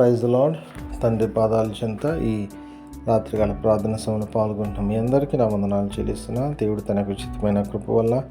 Praise lord తండ్రి పాదాల చెంత ఈ రాత్రికాల ప్రార్థన సమయంలో పాల్గొంటాం మీ అందరికీ నా వందనాలు చెల్లిస్తున్నా దేవుడు తనకు ఉచితమైన కృప వల్ల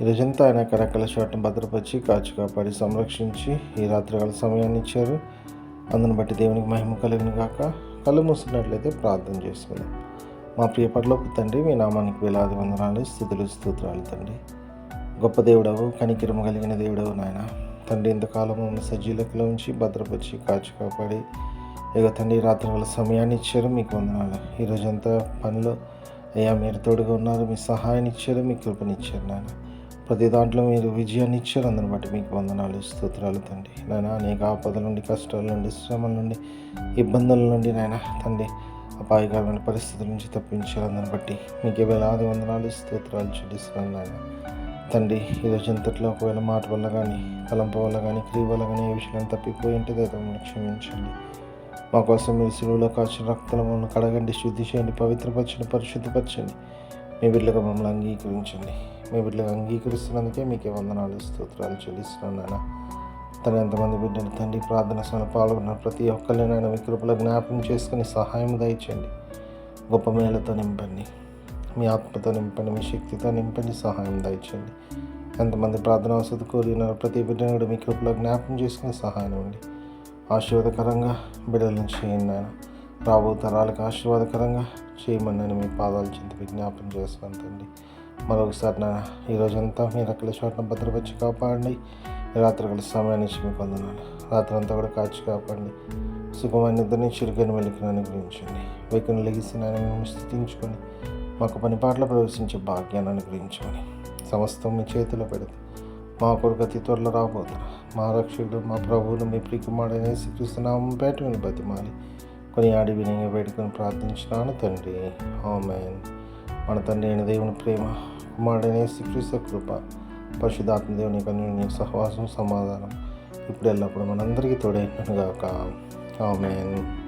ఈరోజంతా ఆయన కరకల చోటను భద్రపరిచి కాచు కాపాడి సంరక్షించి ఈ రాత్రికాల సమయాన్ని ఇచ్చారు. అందును బట్టి దేవునికి మహిమ కలిగిన కాక కళ్ళు మూసినట్లయితే ప్రార్థన చేసుకుందాం. మా ప్రియ తండ్రి మీ నామానికి వేలాది వందనాలు స్థుతులు స్తోత్రాలు తండ్రి. గొప్ప దేవుడవు కనికిరమ కలిగిన దేవుడవు నాయన. తండ్రి ఇంతకాలం ఉన్న సజ్జీలకులో ఉంచి భద్రపరిచి కాచి కాపాడి ఇక తండ్రి రాత్రి సమయాన్ని ఇచ్చారు మీకు వందనాలు. ఈరోజంతా పనిలో అయ్యా మీరు తోడుగా ఉన్నారు మీ సహాయాన్ని ఇచ్చారు మీ కృపనిచ్చారు నాన్న ప్రతి దాంట్లో మీరు విజయాన్ని ఇచ్చారు అందుని బట్టి మీకు వందనాలు స్తోత్రాలు తండ్రి. నాయన అనేక ఆపదల నుండి కష్టాల నుండి శ్రమల నుండి ఇబ్బందుల నుండి నాయన తండ్రి అపాయకరమైన పరిస్థితుల నుంచి తప్పించారు అందుని బట్టి మీకు వేలాది వందనాలు స్తోత్రాలు చెల్లిస్తున్నాను నాయన. తండ్రి ఏదో చింతట్లో ఒకవేళ మాట వల్ల కానీ కలంప వల్ల కానీ క్రియ వల్ల కానీ ఏ విషయాలను తప్పిపోయి ఉంటే దయతో క్షమించండి. మా కోసం మీరు శిలువలో కాచిన రక్తములను కడగండి శుద్ధి చేయండి పవిత్రపరచండి పరిశుద్ధపరచండి. మీ బిడ్డగా మమ్మల్ని అంగీకరించండి. మీ బిడ్డగా అంగీకరిస్తున్నందుకే మీకే వందనాలు స్తోత్రాలు చెల్లిస్తున్నాను నాన్న తన ఎంతమంది బిడ్డలు తండ్రి ప్రార్థన సమయంలో పాల్గొన్న ప్రతి ఒక్కరినైనా మీ కృపలో జ్ఞాపకం చేసుకుని సహాయం దయచండి గొప్ప మేళతో నింపండి. మీ ఆత్మతో నింపండి మీ శక్తితో నింపండి సహాయం దయచేయండి. ఎంతమంది ప్రార్థన వసతి కోరినారు ప్రతి బిడ్డను కూడా మీ కృపలో జ్ఞాపకం చేసుకుని సహాయం అండి ఆశీర్వాదకరంగా బిడ్డలను చేయండి ఆయన రాబో తరాలకు ఆశీర్వాదకరంగా చేయమని నేను మీ పాదాలు చింత విజ్ఞాపం చేస్తాను తండ్రి. మరొకసారి నా ఈరోజంతా మీ రకల చోట్ల భద్రపరిచి కాపాడండి. రాత్రి కలిసి సమయాన్ని ఇచ్చి మీకు వందనాలు. రాత్రి అంతా కూడా కాచి కాపాడండి. సుఖమైన నిద్రని చిరుకని వెలికిన అనుగ్రహించండి. వెక్కుని లెగిసి నేను స్థితించుకొని మాకు పని ప్రవేశించే భాగ్యాన్ని అనుగ్రహించమని సమస్తం మీ చేతిలో పెడితే. మా కొరకు అతి త్వరలో రాబోతున్నా మా రక్షకుడు మా ప్రభువును మీ ప్రికుమాడనే శ్రీకృష్ణనామం పేట విని బతిమాలి. కొన్ని ఆడి వినయంగా పెట్టుకొని ప్రార్థించినాను తండ్రి. ఆమెన్. మన తండ్రి అయిన దేవుని ప్రేమ కుమారుడైన శ్రీకృష్ణ కృప పరిశుధాత్మ దేవుని కన్యూని సహవాసం సమాధానం ఇప్పుడు ఎల్లప్పుడు మనందరికీ తోడైనను గాక. ఆమెన్.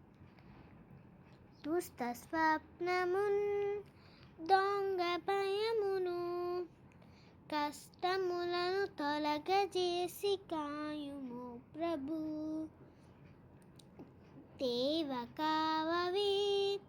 దుస్త స్వప్నమున్ దొంగ భయమును కష్టములను తొలగజేసి కాయుమో ప్రభు. దేవ కావవే